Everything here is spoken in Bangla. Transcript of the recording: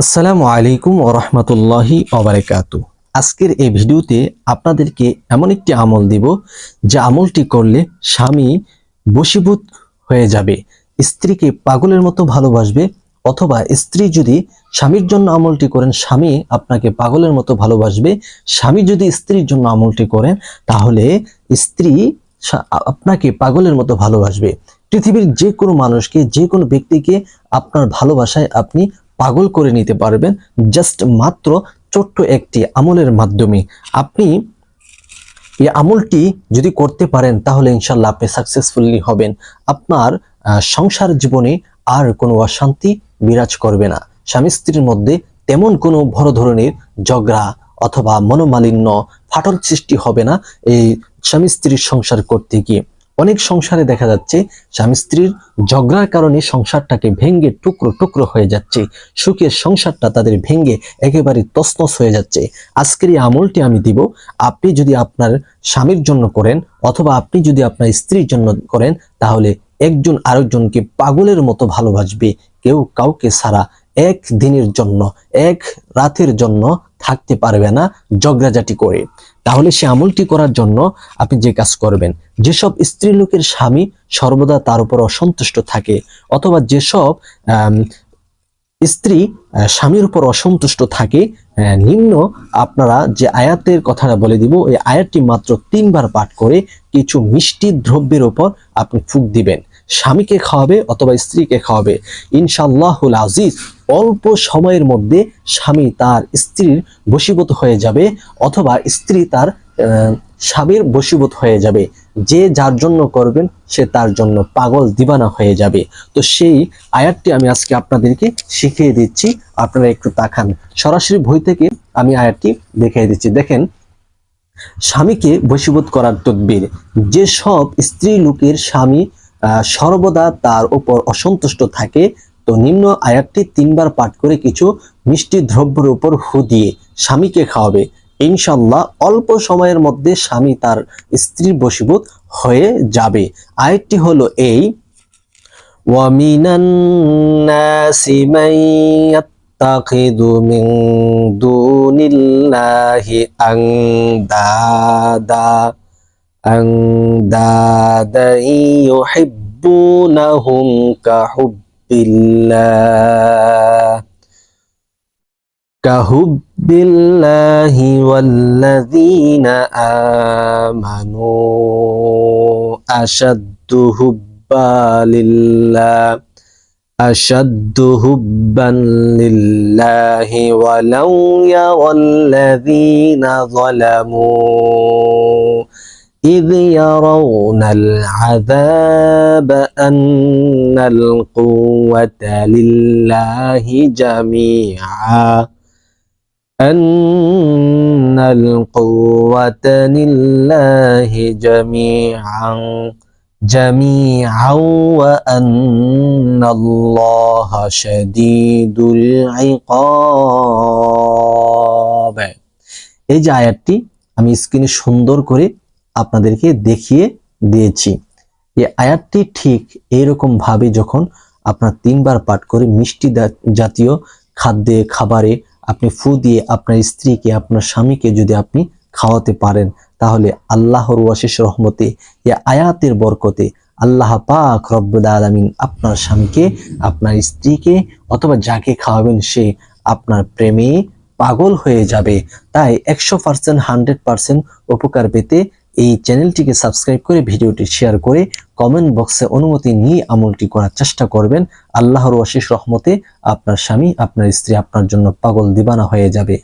আসসালামু আলাইকুম ওরহমতুল্লাহি অবরাকাতু আজকের এই ভিডিওতে আপনাদেরকে এমন একটি আমল দিব যে আমলটি করলে স্বামী বশীভূত হয়ে যাবে, স্ত্রীকে পাগলের মতো ভালোবাসবে অথবা স্ত্রী যদি স্বামীর জন্য আমলটি করেন, স্বামী আপনাকে পাগলের মতো ভালোবাসবে। স্বামী যদি স্ত্রীর জন্য আমলটি করেন, তাহলে স্ত্রী আপনাকে পাগলের মতো ভালোবাসবে। পৃথিবীর যে কোনো মানুষকে, যে কোনো ব্যক্তিকে আপনার ভালোবাসায় আপনি পাগল করে নিতে পারবেন। জাস্ট মাত্র ছোট্ট একটি আমলের মাধ্যমে। আপনি এই আমলটি যদি করতে পারেন, তাহলে ইনশাল্লাহ আপনি সাকসেসফুলি হবেন। আপনার সংসার জীবনে আর কোনো অশান্তি বিরাজ করবে না। স্বামী স্ত্রীর মধ্যে তেমন কোনো বড় ধরনের ঝগড়া অথবা মনোমালিন্য, ফাটল সৃষ্টি হবে না এই স্বামী স্ত্রীর সংসার করতে গিয়ে। অনেক সংসারে দেখা যাচ্ছে স্বামী স্ত্রীর ঝগড়ার কারণে সংসারটাকে ভেঙ্গে টুকরো টুকরো হয়ে যাচ্ছে। সুখের সংসারটা তাদের ভেঙ্গে একেবারে তছনছ হয়ে যাচ্ছে। আজকের এই আমলটি আমি দিব, আপনি যদি আপনার স্বামীর জন্য করেন অথবা আপনি যদি আপনার স্ত্রীর জন্য করেন, তাহলে একজন আরেকজনকে পাগলের মতো ভালোবাসবে। কেউ কাউকে ছাড়া এক দিনের জন্য, এক রাতের জন্য থাকতে পারবে না ঝগড়াঝাটি করে। তাহলে সে আমলটি করার জন্য আপনি যে কাজ করবেন, যেসব স্ত্রী লোকের স্বামী সর্বদা তার উপর অসন্তুষ্ট থাকে, অথবা যেসব স্ত্রী স্বামীর উপর অসন্তুষ্ট থাকে নিম্ন আপনারা যে আয়াতের কথাটা বলে দিব এই আয়াতটি মাত্র তিনবার পাঠ করে কিছু মিষ্টি দ্রব্যের উপর আপনি ফুক দিবেন। স্বামীকে খাওয়াবে অথবা স্ত্রীকে খাওয়াবে। ইনশাল্লাহুল আজিজ, অল্প সময়ের মধ্যে স্বামী তার স্ত্রীর বশীভূত হয়ে যাবে অথবা স্ত্রী তার স্বামীর বশীভূত হয়ে যাবে। যে যার জন্য করবেন, সে তার জন্য পাগল দিবানা হয়ে যাবে। তো সেই আয়াতটি আমি আজকে আপনাদেরকে শিখিয়ে দিচ্ছি। আপনারা একটু তাকান। সরাসরি বই থেকে আমি আয়াতটি দেখিয়ে দিচ্ছি। দেখেন, স্বামীকে বশীভূত করার তদবির যেসব স্ত্রী লোকের স্বামী সর্বদা তার উপর অসন্তুষ্ট থাকে তো নিম্ন আয়াতটি তিনবার পাঠ করে কিছু মিষ্টি দ্রব্যের উপর হু দিয়ে স্বামীকে খাওয়াবে ইনশাল্লাহ অল্প সময়ের মধ্যে স্বামী তার স্ত্রীর বশীভূত হয়ে যাবে আয়াতটি হলো এই ومن الناس من يتخذ من دون الله أندادا أندادا يحبونهم كحب الله. كحب الله والذين آمنوا. أشد حبا لله. أشد حبا لله ولو يرى الذين ظلموا. إذ يرون العذاب أن القوة لله جميعا أن القوة لله جميعا جميعا وأن الله شديد العقاب এই যে আয়াতটি আমি স্ক্রিনে সুন্দর করে আপনাদেরকে দেখিয়ে দিয়েছি। এই আয়াতটি ঠিক এইরকম ভাবে যখন আপনার তিনবার পাঠ করে মিষ্টি জাতীয় খাদ্যে, খাবারে আপনি ফু দিয়ে আপনার স্ত্রীকে, আপনার স্বামীকে যদি আপনি খাওয়াতে পারেন, তাহলে আল্লাহর ওয়াশিস রহমতে এ আয়াতের বরকতে আল্লাহ পাক রব্বুল আলামিন আপনার স্বামীকে, আপনার স্ত্রীকে অথবা যাকে খাওয়াবেন সে আপনার প্রেমে পাগল হয়ে যাবে। তাই একশো পার্সেন্ট হান্ড্রেড পার্সেন্ট উপকার পেতে এই চ্যানেলটিকে সাবস্ক্রাইব করে ভিডিওটি শেয়ার করে কমেন্ট বক্সে অনুমতি নিয়ে আমলটি করার চেষ্টা করবেন। আল্লাহর অশেষ রহমতে আপনার স্বামী, আপনার স্ত্রী আপনার জন্য পাগল দিবানা হয়ে যাবে।